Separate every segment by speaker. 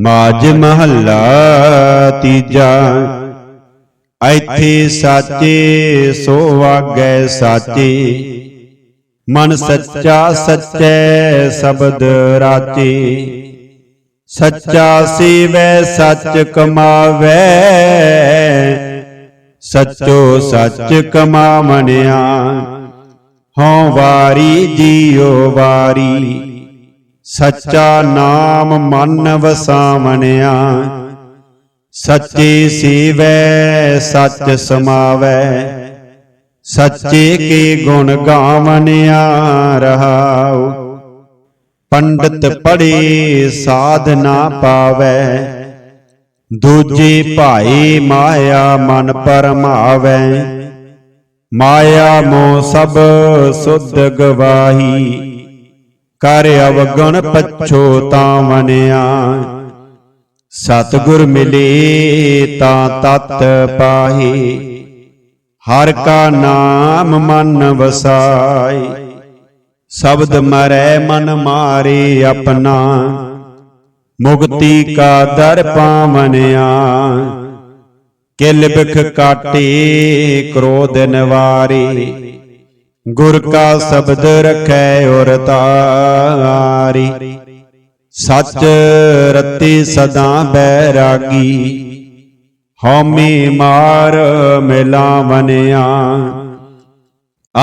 Speaker 1: ਮਾਜ ਮਹੱਲਾ ਤੀਜਾ। ਐਥੇ ਸਾਚੇ ਸੋ ਵਾਗੈ ਸਾਚੇ। ਮਨ ਸੱਚਾ ਸੱਚੈ ਸ਼ਬਦ ਰਾਚੇ। ਸੱਚਾ ਸੀਵੈ ਸੱਚ ਕਮਾਵੈ। ਸੱਚੋ ਸੱਚ ਕਮਾਵਣਿਆ। ਹਉ ਵਾਰੀ ਜੀਉ ਵਾਰੀ। ਸੱਚਾ ਨਾਮ ਮਨ ਵਸਾਵਣਿਆ। ਸੱਚੇ ਸੀਵੈ, ਸੱਚ ਸਮਾਵੈ। ਸੱਚੇ ਕੇ ਗੁਣ ਗਾਵਣਿਆ ਰਹਾਉ। ਪੰਡਤ ਪੜੇ, ਸਾਧ ਨਾ ਪਾਵੈ। ਦੂਜੇ ਭਾਈ ਮਾਇਆ ਮਨ ਪਰਮਾਵੈ। ਮਾਇਆ ਮੋ ਸਭ ਸੁਧ ਗਵਾਹੀ। ਕਰ ਅਵਗਣ ਪਛੋਤਾਵਣਿਆ ਸਤਿਗੁਰ ਮਿਲੇ ਤਾਂ ਤਤ ਪਾਹੀ। ਹਰ ਕਾ ਨਾਮ ਮਨ ਵਸਾਈ। ਸ਼ਬਦ ਮਰੈ ਮਨ ਮਾਰੇ ਆਪਣਾ। ਮੁਕਤੀ ਕਾ ਦਰ ਪਾਵਨਿਆ। ਕਿਲ ਬਿਖ ਕਾਟੇ ਕ੍ਰੋਧ ਨਿਵਾਰੇ। ਗੁਰ ਕਾ ਸ਼ਬਦ ਰਖੈ ਔਰ ਤਾਰੀ। ਸੱਚ ਰਤੀ ਸਦਾ ਬੈਰਾਗੀ। ਹਉਮੈ ਮਾਰ ਮਿਲਾਵਨਿਆ।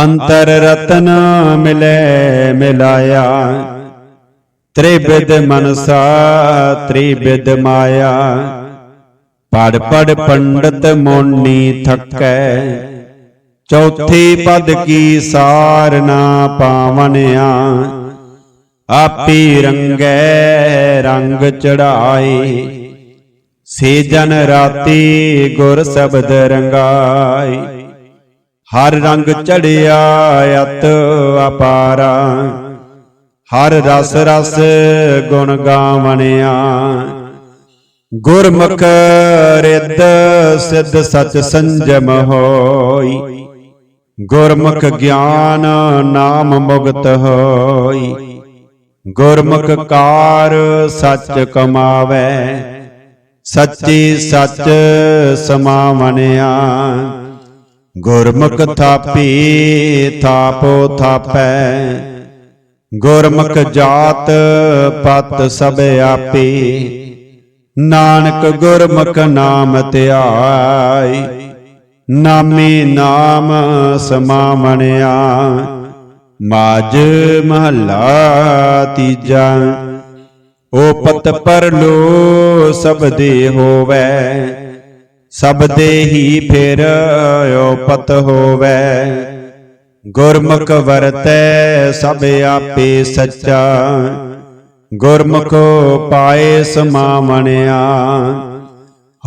Speaker 1: ਅੰਤਰ ਰਤਨ ਮਿਲੇ ਮਿਲਾਇਆ। ਤ੍ਰਿਵਿਧ ਮਨਸਾ ਤ੍ਰਿਵਿਧ ਮਾਇਆ। ਪੜ ਪੜ ਪੰਡਤ ਮੋਨੀ ਥੱਕੈ। ਚੌਥੀ ਪਦ ਕੀ ਸਾਰ ਨਾ ਪਾਵਨਿਆ ਆਪੀ ਰੰਗੈ, ਰੰਗ ਚੜਾਏ। ਸੇ ਜਨ ਰਾਤੀ ਗੁਰ ਸ਼ਬਦ ਰੰਗਾਈ ਹਰ ਰੰਗ ਚੜਿਆ, ਅਤ ਅਪਾਰਾ। ਹਰ ਰਸ ਰਸ ਗੁਣ ਗਾਵਣਿਆ। ਗੁਰਮੁਖ ਰਿੱਧ ਸਿੱਧ ਸਚ ਸੰਜਮ ਹੋਈ। ਗੁਰਮੁਖ ਗਿਆਨ ਨਾਮ ਮੁਕਤ ਹੋਈ। ਗੁਰਮੁਖ ਕਾਰ ਸੱਚ ਕਮਾਵੈ। ਸੱਚੀ ਸੱਚ ਸਮਾਵਣਿਆ। ਗੁਰਮੁਖ ਥਾਪੀ ਥਾਪੋ ਥਾਪੈ ਗੁਰਮੁਖ ਜਾਤ ਪਤ ਸਭ ਆਪੇ। ਨਾਨਕ ਗੁਰਮੁਖ ਨਾਮ ਧਿਆਈ। ਨਾਮੇ ਨਾਮ ਸਮਾਵਣਿਆ। ਮਾਜ ਮਹੱਲਾ ਤੀਜਾ। ਓਪਤ ਪਰਲੋ ਸਬਦੇ ਹੋਵੈ। ਦੇ ਹੀ ਫਿਰ ਓਪਤ ਹੋਵੈ। ਗੁਰਮੁਖ ਵਰਤੈ ਸਭ ਆਪੇ ਸੱਚਾ। ਗੁਰਮੁਖ ਪਾਏ ਸਮਾਵਣਿਆ।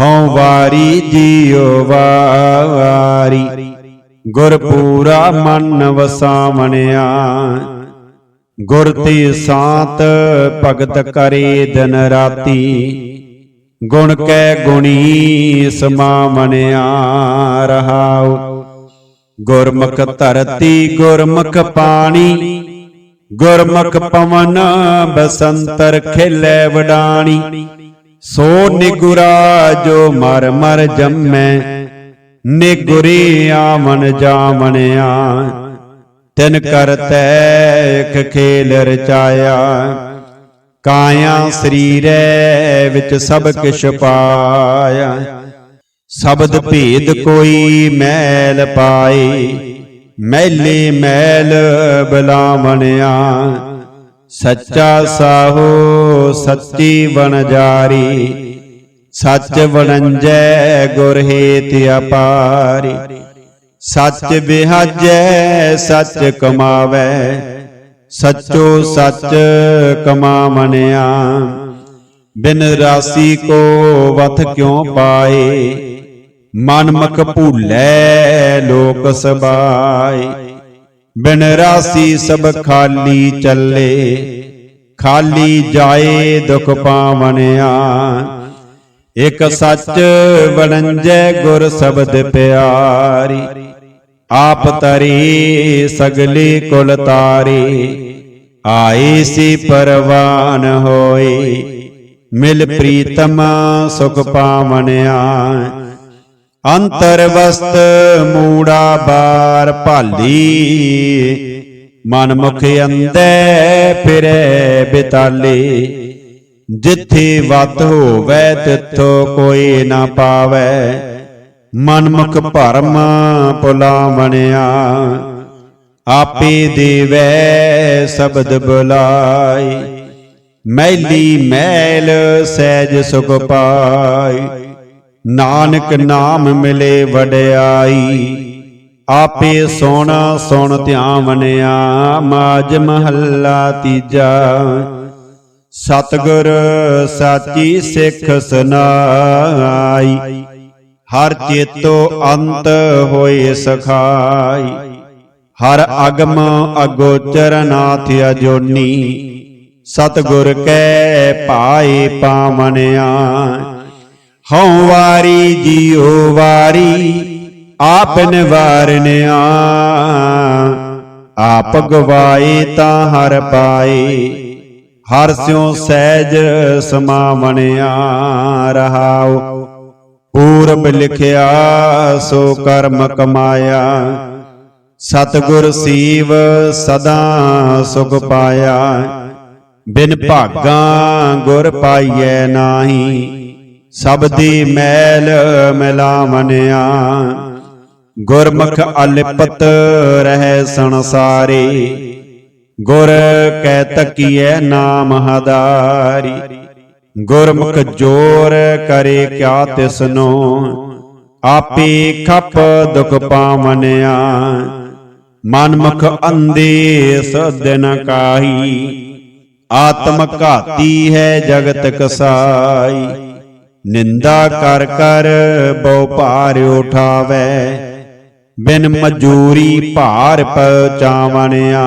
Speaker 1: ਹਉ ਵਾਰੀ ਜੀਉ ਵਾਰੀ। ਗੁਰ ਪੂਰਾ ਮਨ ਵਸਾਵਣਿਆ। ਗੁਰ ਤੇ ਸਾਤ ਭਗਤ ਕਰੇ ਦਿਨ ਰਾਤੀ। ਗੁਣ ਕੈ ਗੁਣੀ ਸਮਾਵਣਿਆ ਰਹਾਉ। ਗੁਰਮੁਖ ਧਰਤੀ ਗੁਰਮੁਖ ਪਾਣੀ। ਗੁਰਮੁਖ ਪਵਨ ਬਸੰਤਰ ਖੇਲੇ ਵਡਾਣੀ। ਸੋ ਨਿਗੁਰਾ ਜੋ ਮਰ ਮਰ ਜੰਮੈ, ਨਿਗੁਰੀ ਆਵਨ ਜਾਵਣਿਆ, ਤਿਨ ਕਰਤੈ ਇਕ ਖੇਲ ਰਚਾਇਆ। ਕਾਇਆ ਸਰੀਰੈ ਵਿੱਚ ਸਭ ਕਿਛ ਪਾਇਆ। ਸ਼ਬਦ ਭੇਦ ਕੋਈ ਮੈਲ ਪਾਏ, ਮੈਲੇ ਮੈਲ ਬਲਾਵਣਿਆ। ਸੱਚਾ ਸਾਹੋ ਸੱਚੀ ਬਣ ਜਾਰੀ ਸੱਚ ਵਣੰਜੈ ਗੁਰ ਹੇਤ ਅਪਾਰੀ। ਸੱਚ ਵਿਹਾਜੈ, ਸੱਚ ਕਮਾਵੈ, ਸੱਚੋ ਸੱਚ ਕਮਾਵਣਿਆ ਬਿਨ ਰਾਸੀ ਕੋ ਵਥ ਕਿਉ ਪਾਏ? ਮਨ ਮਕ ਭੂਲੇ ਲੋਕ ਸਬਾਈ ਬਿਨ ਰਾਸੀ ਸਭ ਖਾਲੀ ਚੱਲੇ, ਖਾਲੀ ਜਾਏ ਦੁਖ ਪਾਵਣਿਆ। ਇਕ ਸੱਚ ਵਣੰਜੈ ਗੁਰ ਸ਼ਬਦ ਪਿਆਰੀ, ਆਪ ਤਰੀ ਸਗਲੀ ਕੁਲ ਤਾਰੀ। ਆਈ ਸੀ ਪਰਵਾਨ ਹੋਈ ਮਿਲ ਪ੍ਰੀਤਮ ਸੁਖ ਪਾਵਣਿਆ। ਅੰਤਰ ਵਸਤ ਮੂੜਾ ਬਾਰ ਭਾਲੀ। ਮਨ ਮੁਖ ਅੰਦੇ ਫਿਰੇ ਬਿਤਾਲੇ। ਜਿੱਥੇ ਵਤ ਹੋਵੇ, ਤਿੱਥੋ ਕੋਈ ਨਾ ਪਾਵੇ। ਮਨਮੁਖ ਭਰਮ ਭੁਲਾਵਣਿਆ ਆਪੇ ਦੇਵੈ ਸ਼ਬਦ ਬੁਲਾਈ। ਮੈਲੀ ਮੈਲ ਸਹਿਜ ਸੁਖ ਪਾਈ। ਨਾਨਕ ਨਾਮ ਮਿਲੇ ਵਡਿਆਈ, ਆਪੇ ਸੋਣਾ ਸੁਣ ਧਿਆਵਣਿਆ ਮਾਜ ਮਹੱਲਾ ਤੀਜਾ। ਸਤਗੁਰ ਸਾਚੀ ਸਿੱਖ ਸੁਨਾਈ, ਹਰ ਚੇਤੋ ਅੰਤ ਹੋਏ ਸਖਾਈ, ਹਰ ਅਗਮ ਅਗੋਚਰ ਨਾਥ ਅਜੋਨੀ, ਸਤਗੁਰ ਕੈ ਪਾਏ ਪਾਵਣਿਆ ਹਉ ਵਾਰੀ ਜੀਉ ਵਾਰੀ ਆਪ ਨਿਵਾਰਨਿਆ ਆਪ ਗਵਾਏ ਤਾਂ ਹਰ ਪਾਏ, ਹਰ ਸਿਉ ਸਹਿਜ ਸਮਾਵਣਿਆ ਰਹਾਉ। ਪੂਰਬ ਲਿਖਿਆ ਸੋ ਕਰਮ ਕਮਾਇਆ, ਸਤਗੁਰ ਸੀਵ ਸਦਾ ਸੁਖ ਪਾਇਆ। ਬਿਨ ਭਾਗਾ ਗੁਰ ਪਾਈਐ ਨਾਹੀ ਸਭ ਦੀ ਮੈਲ ਮਿਲਾਵਨਿਆ ਗੁਰਮੁਖ ਅਲਿਪਤ ਰਹਿ ਸੰਸਾਰੇ। ਗੁਰ ਕੈ ਤਕੀਐ ਨਾਮ ਹਦਾਰੀ। ਗੁਰਮੁਖ ਜੋਰ ਕਰੇ ਕਿਆ ਤਿਸਨੋ। ਆਪੇ ਖਪ ਦੁਖ ਪਾਵਨਿਆ ਮਨਮੁਖ ਅੰਦੇ ਸਦਨ ਕਾਹੀ। ਆਤਮ ਘਾਤੀ ਹੈ ਜਗਤ ਕਸਾਈ ਨਿੰਦਾ ਕਰ ਕਰ ਬਹੁ ਭਾਰ ਉਠਾਵੇ। ਬਿਨ ਮਜੂਰੀ ਭਾਰ ਪਹੁੰਚਾਵਣਿਆ।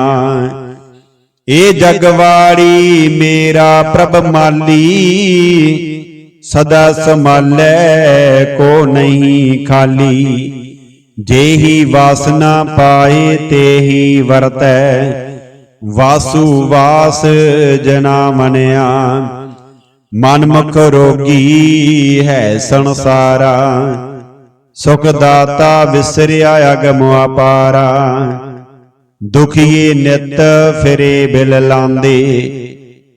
Speaker 1: ਏ ਜਗਵਾੜੀ ਮੇਰਾ ਪ੍ਰਭ ਮਾਲੀ, ਸਦਾ ਸੰਭਾਲੈ ਕੋ ਨਹੀਂ ਖਾਲੀ। ਜੇਹੀ ਵਾਸਨਾ ਪਾਏ ਤੇਹੀ ਵਰਤੈ, ਵਾਸੂ ਵਾਸ ਜਨਾ ਮਨਿਆ ਮਨਮੁਖ ਰੋਗੀ ਹੈ ਸੰਸਾਰਾ, ਸੁਖ ਦਾਤਾ ਵਿਸਰਿਆ ਅਗਮ ਅਪਾਰਾ। ਦੁਖੀਏ ਨਿਤ ਫਿਰੇ ਬਿਲ ਲਾਂਦੇ,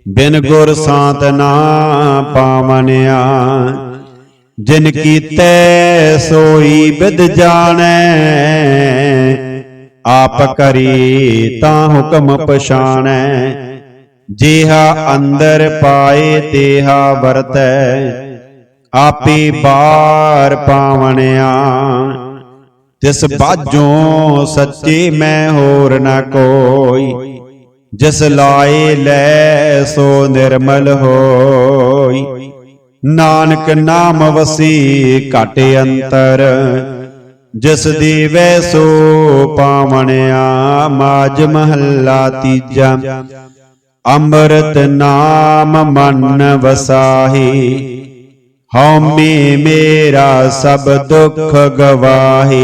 Speaker 1: ਬਿਨ ਗੁਰ ਸਾਤ ਨਾ ਪਾਵਨਿਆ। ਜਿਨ ਕੀਤੇ ਸੋਈ ਬਿਦ ਜਾਣੈ, ਆਪ ਕਰੀ ਤਾਂ ਹੁਕਮ ਪਛਾਣੈ। ਜਿਹਾ ਅੰਦਰ ਪਾਏ ਤੇਹਾ ਵਰਤੈ, ਆਪੇ ਬਾਰ ਪਾਵਣਿਆ। ਤਿਸ ਬਾਝੋਂ ਸੱਚੇ ਮੈਂ ਹੋਰ ਨਾ ਕੋਈ, ਜਿਸ ਲਾਏ ਲੈ ਸੋ ਨਿਰਮਲ ਹੋਈ। ਨਾਨਕ ਨਾਮ ਵਸੀ ਘਟ ਅੰਤਰ, ਜਿਸ ਦੀਵੈ ਸੋ ਪਾਵਣਿਆ। ਮਾਜ ਮਹੱਲਾ ਤੀਜਾ ਅੰਮ੍ਰਿਤ ਨਾਮ ਮਨ ਵਸਾਹੀ ਹਉਮੈ ਮੇਰਾ ਸਭ ਦੁੱਖ ਗਵਾਹੀ,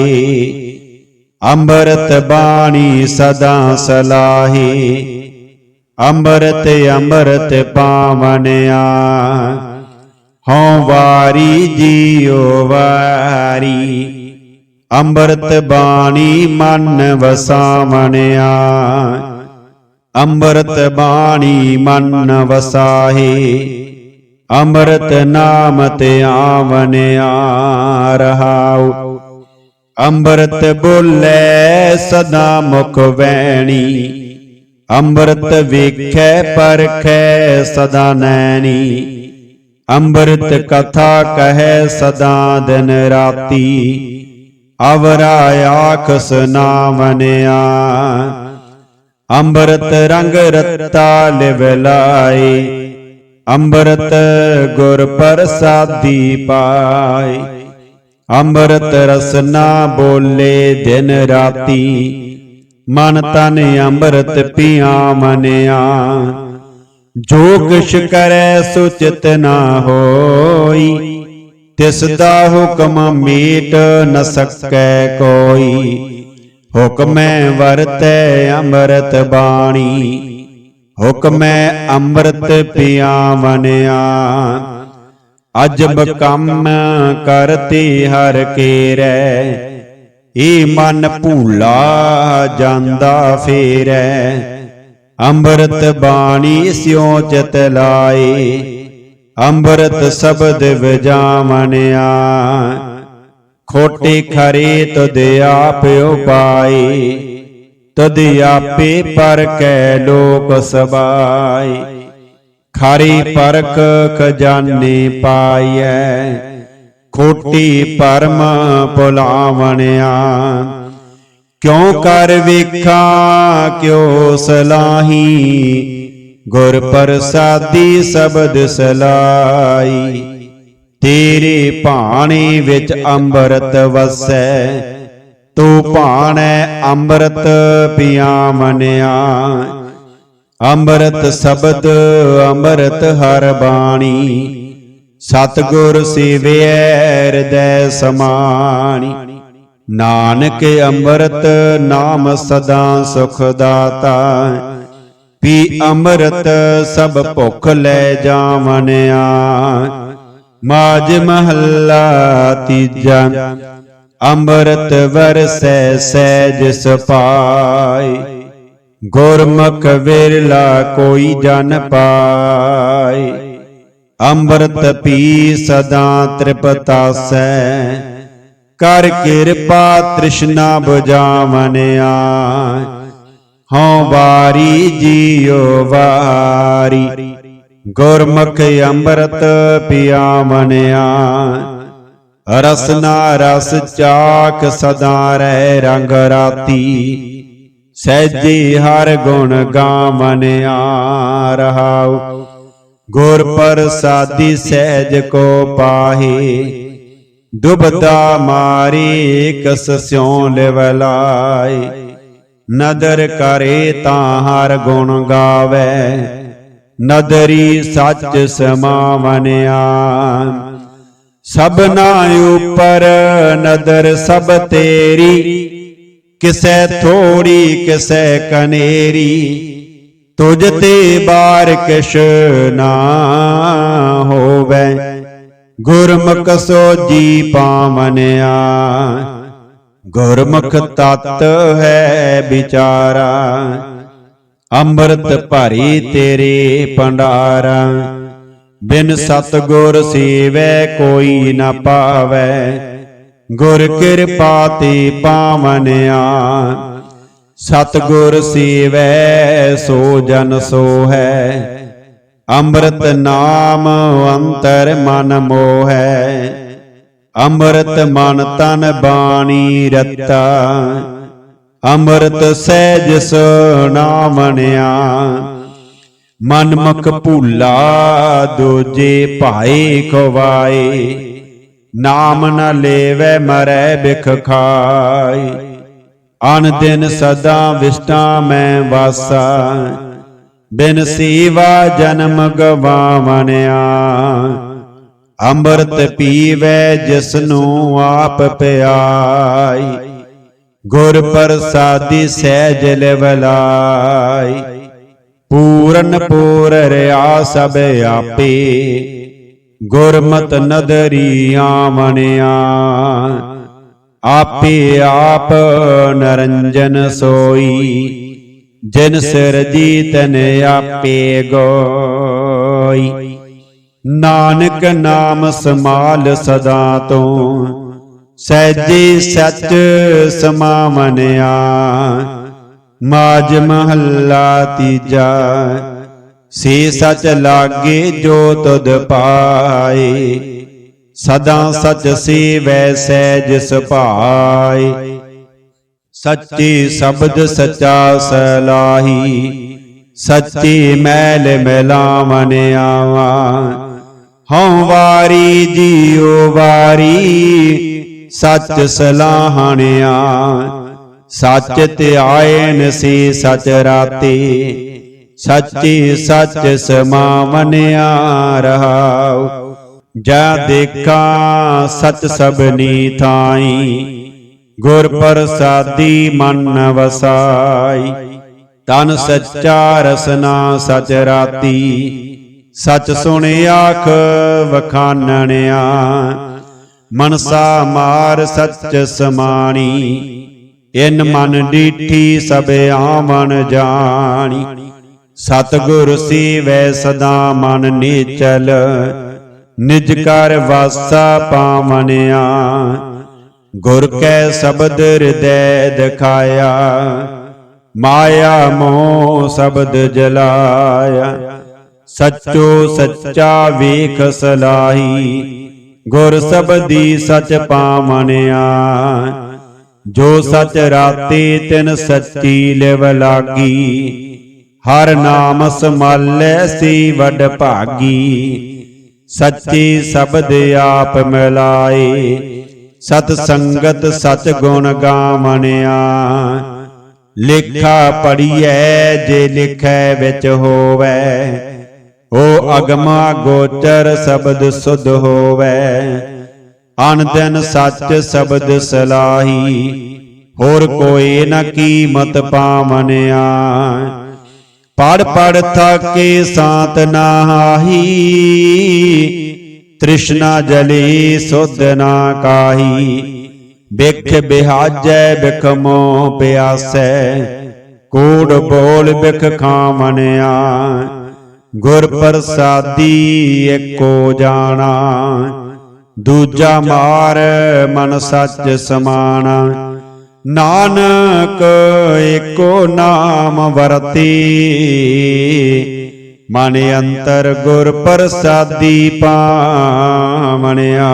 Speaker 1: ਅੰਮ੍ਰਿਤ ਬਾਣੀ ਸਦਾ ਸਲਾਹੀ, ਅੰਮ੍ਰਿਤ ਅੰਮ੍ਰਿਤ ਪਾਵਨਿਆ, ਹਉ ਵਾਰੀ ਜੀਉ ਵਾਰੀ, ਅੰਮ੍ਰਿਤ ਬਾਣੀ ਮਨ ਵਸਾਵਣਿਆ ਅੰਮ੍ਰਿਤ ਬਾਣੀ ਮਨ ਵਸਾਹੀ। ਅੰਮ੍ਰਿਤ ਨਾਮ ਤੇ ਆਵਨਿਆ ਰਹਾਉ ਅੰਮ੍ਰਿਤ ਬੋਲੇ ਸਦਾ ਮੁਖ ਵੈਣੀ। ਅੰਮ੍ਰਿਤ ਵੇਖੈ ਪਰਖੈ ਸਦਾ ਨੈਣੀ। ਅੰਮ੍ਰਿਤ ਕਥਾ ਕਹੈ ਸਦਾ ਦਿਨ ਰਾਤੀ। ਅਵਰਾ ਆਖ ਸੁਨਾਵਨਿਆ ਅੰਮ੍ਰਿਤ ਰੰਗ ਰਤਾ ਲਿਵ ਲਾਈ, ਅੰਮ੍ਰਿਤ ਗੁਰ ਪ੍ਰਸਾਦੀ ਪਾਈ। ਅੰਮ੍ਰਿਤ ਰਸਨਾ ਬੋਲੇ ਦਿਨ ਰਾਤੀ, ਮਨ ਤਨ ਅੰਮ੍ਰਿਤ ਪੀਆ ਮਨਿਆ। ਜੋ ਕਿਛ ਕਰੈ ਸੁਚਿਤ ਨਾ ਹੋਈ, ਤਿਸ ਦਾ ਹੁਕਮ ਮੀਟ ਨ ਸਕੈ ਕੋਈ। ਹੁਕਮੈ ਵਰਤੈ ਅੰਮ੍ਰਿਤ ਬਾਣੀ। ਹੁਕਮੈ ਅੰਮ੍ਰਿਤ ਪਿਆਵਨਿਆ ਅਜਬ ਕੰਮ ਕਰਤੀ ਹਰ ਕੇਰੈ। ਏ ਮਨ ਭੂਲਾ ਜਾਂਦਾ ਫੇਰੈ। ਅੰਮ੍ਰਿਤ ਬਾਣੀ ਸਿਉ ਚਿਤ ਲਾਏ। ਅੰਮ੍ਰਿਤ ਸ਼ਬਦ ਵਜਾਵਨਿਆ ਖੋਟੇ ਖਰੇ ਤੁਧ ਆਪ ਉਪਾਏ ਤਦ ਆਪੇ ਪਰ ਕੈ ਲੋਕ ਸਬਾਈ ਖਾਰੀ ਪਰਖ ਖਜ਼ਾਨੇ ਪਾਈਐ। ਖੋਟੀ ਪਰਮ ਭੁਲਾਵਣਿਆ। ਕਿਉ ਕਰ ਵੇਖਾਂ ਕਿਉ ਸਲਾਹੀ। ਗੁਰ ਪ੍ਰਸਾਦੀ ਸ਼ਬਦ ਸਲਾਈ ਤੇਰੇ ਭਾਣੇ ਵਿੱਚ ਅੰਮ੍ਰਿਤ ਵਸੈ, ਤੂੰ ਭਾਣੈ ਅੰਮ੍ਰਿਤ ਪਿਆਵਨਿਆ ਅੰਮ੍ਰਿਤ ਸ਼ਬਦ, ਅੰਮ੍ਰਿਤ ਹਰ ਬਾਣੀ, ਸਤਗੁਰ ਸੇਵਿਐ ਹਿਰਦੈ ਸਮਾਣੀ। ਨਾਨਕ ਅੰਮ੍ਰਿਤ ਨਾਮ ਸਦਾ ਸੁਖ ਦਾਤਾ ਪੀ ਅੰਮ੍ਰਿਤ ਸਭ ਭੁੱਖ ਲੈ ਜਾਵਨਿਆ ਮਾਜ ਮਹੱਲਾ ਤੀਜਾ, ਅੰਮ੍ਰਿਤ ਵਰਸੈ ਸਹਿਜ ਸਪਾਈ। ਗੁਰਮੁਖ ਵਿਰਲਾ ਕੋਈ ਜਨ ਪਾਈ। ਅੰਮ੍ਰਿਤ ਪੀ ਸਦਾ ਤ੍ਰਿਪਤਾਸੈ ਕਰ ਕਿਰਪਾ ਤ੍ਰਿਸ਼ਨਾ ਬੁਝਾਵਨਿਆ। ਹਉ ਵਾਰੀ ਜੀਉ ਵਾਰੀ। ਗੁਰਮੁਖ ਅੰਮ੍ਰਿਤ ਪਿਆਵਨਿਆ ਰਸਨਾ ਰਸ ਚਾਕ ਸਦਾ ਰਹਿ ਰੰਗ ਰਾਤੀ, ਸਹਿਜੇ ਹਰ ਗੁਣ ਗਾਵਨਿਆ ਰਹਾਉ। ਗੁਰ ਪ੍ਰਸਾਦੀ ਸਹਿਜ ਕੋ ਪਾਹੀ ਦੁਬਦਾ ਮਾਰੀ ਕਸ ਸਿਉ ਲਿਵ ਨਦਰ ਕਰੇ ਤਾਂ ਹਰ ਗੁਣ ਗਾਵੇ ਨਦਰੀ ਸੱਚ ਸਮਾਵਨਿਆ। ਸਭਨਾ ਉਪਰ ਨਦਰ ਸਭ ਤੇਰੀ। ਕਿਸੈ ਥੋੜੀ, ਕਿਸੈ ਕਨੇਰੀ। ਤੁਝ ਤੇ ਬਾਰ ਕਿਛ ਨਾ ਹੋਵੇ। ਗੁਰਮੁਖ ਸੋ ਜੀ ਪਾਵਨਿਆ। ਗੁਰਮੁਖ ਤਤ ਹੈ ਵਿਚਾਰਾ। ਅੰਮ੍ਰਿਤ ਭਰੀ ਤੇਰੇ ਭੰਡਾਰਾ, ਬਿਨ ਸਤਗੁਰ ਸੇਵੈ ਕੋਈ ਨਾ ਪਾਵੈ। ਗੁਰ ਕਿਰਪਾ ਤੇ ਪਾਵਨਿਆ ਸਤਗੁਰ ਸੇਵੈ ਸੋ ਜਨ ਸੋਹੈ। ਅੰਮ੍ਰਿਤ ਨਾਮ ਅੰਤਰ ਮਨ ਮੋਹੈ, ਅੰਮ੍ਰਿਤ ਮਨ ਤਨ ਬਾਣੀ ਰਤਾ। ਅੰਮ੍ਰਿਤ ਸਹਿਜ ਸੁਨਾਮਣਿਆ ਮਨਮੁਖ ਭੂਲਾ, ਦੂਜੇ ਭਾਈ ਖਵਾਏ। ਨਾਮ ਨ ਲੇਵੈ, ਮਰੈ ਬਿਖ ਖਾਏ। ਅਨ ਦਿਨ ਸਦਾ ਵਿਸ਼ਟਾ ਮੈਂ ਵਾਸਾ। ਬਿਨ ਸੇਵਾ ਜਨਮ ਗਵਾਵਣਿਆ। ਅੰਮ੍ਰਿਤ ਪੀਵੈ, ਜਿਸਨੂੰ ਆਪ ਪਿਆਈ। ਗੁਰ ਪ੍ਰਸਾਦੀ ਸਹਿਜ ਲਿਵਲਾਈ। ਪੂਰਨ ਪੂਰ ਰਿਆ ਸਭ ਆਪੇ। ਗੁਰਮਤ ਨਦਰੀ ਆਵਣਿਆ। ਆਪੇ ਆਪ ਨਰੰਜਨ ਸੋਈ। ਜਿਨ ਸਿਰਜੀ ਤਨ ਆਪੇ ਗੋਈ। ਨਾਨਕ ਨਾਮ ਸਮਾਲ ਸਦਾ ਤੋਂ। ਸਹਿਜੇ ਸੱਚ ਸਮਾਵਨਿਆ। ਮਾਜ ਮਹੱਲਾ ਤੀਜਾ, ਸੇ ਸਚ ਲਾਗੇ ਜੋ ਤੁਧ ਪਾਏ। ਸਦਾ ਸਚ ਸੇਵੈ ਸਹਿਜ ਸੁਭਾਈ ਸੱਚੇ ਸ਼ਬਦ ਸਚਾ ਸਲਾਹੀ। ਸੱਚੀ ਮੈਲ ਮਿਲਾਵਨ ਆਵਾ ਹਉ ਵਾਰੀ ਜੀਉ ਵਾਰੀ ਸੱਚ ਸਲਾਹਣਿਆ, ਸੱਚ ਆਏ ਸੀ ਸਚ ਰਾਤੀ। ਸੱਚੀ ਸੱਚ ਸਮਾਵਨਿਆ ਰਹਾਉ। ਜਾ ਦੇਖਾ ਸਚ ਸਭਨੀ ਥਾਈ, ਗੁਰ ਪ੍ਰਸਾਦੀ ਮਨ ਵਸਾਈ। ਤਨ ਸੱਚਾ ਰਸਨਾ ਸਚ ਰਾਤੀ, ਸਚ ਸੁਣ ਆਖ ਵਖਾਨਣਿਆ। ਮਨਸਾ ਮਾਰ ਸੱਚ ਸਮਾਣੀ, ਇਨ ਮਨ ਡੀਠੀ ਸਭ ਆਵਣ ਜਾਣੀ। ਸਤਿਗੁਰ ਸੀਵੈ ਸਦਾ ਮਨ ਨੀਚਲ, ਨਿਜ ਕਰ ਵਾਸਾ ਪਾਵਣਿਆ ਗੁਰ ਕੈ ਸ਼ਬਦ ਹਿਰਦੈ ਦਿਖਾਇਆ, ਮਾਇਆ ਮੋਹ ਸ਼ਬਦ ਜਲਾਇਆ। ਸੱਚੋ ਸੱਚਾ ਵੇਖ ਸਲਾਹੀ ਗੁਰ ਸਬਦੀ ਸਚ ਪਾਵਣਿਆ ਜੋ ਸਚ ਰਾਤੇ ਤਿਨ ਸੱਚੀ ਲਿਵ ਲਾਗੀ, ਹਰ ਨਾਮ ਸਮਾਲੈ ਸੀ ਵਡ ਭਾਗੀ, ਸੱਚੀ ਸ਼ਬਦ ਆਪ ਮਿਲਾਏ, ਸਤ ਸੰਗਤ ਸਚ ਗੁਣ ਗਾਵਣਿਆ ਲਿਖਾ ਪੜੀਐ ਜੇ ਲਿਖੈ ਵਿੱਚ ਹੋਵੈ ਓ ਅਗਮਾ ਗੋਚਰ ਸ਼ਬਦ ਸੁਧ ਹੋਵੈ ਅਨ ਦਿਨ ਸੱਚ ਸ਼ਬਦ ਸਲਾਹੀ, ਹੋਰ ਕੋਈ ਨ ਕੀਮਤ ਪਾਵਨਿਆ। ਪੜ ਪੜ ਥਾਕੇ ਸਾਤ ਨਾਹੀ, ਤ੍ਰਿਸ਼ਨਾ ਜਲੀ ਸੁਧ ਨਾ ਕਾਹੀ। ਬਿਖ ਬਿਹਾਜੈ ਬਿਖਮੋ ਪਿਆਸੈ, ਕੂੜ ਬੋਲ ਬਿਖ ਖਾਵਣਿਆ ਗੁਰ ਪ੍ਰਸਾਦੀ ਏਕੋ ਜਾਣਾ, ਦੂਜਾ ਮਾਰ ਮਨ ਸੱਚ ਸਮਾਣਾ। ਨਾਨਕ ਏਕੋ ਨਾਮ ਵਰਤੀ, ਮਨ ਅੰਤਰ ਗੁਰ ਪ੍ਰਸਾਦੀ ਪਾਵਣਿਆ।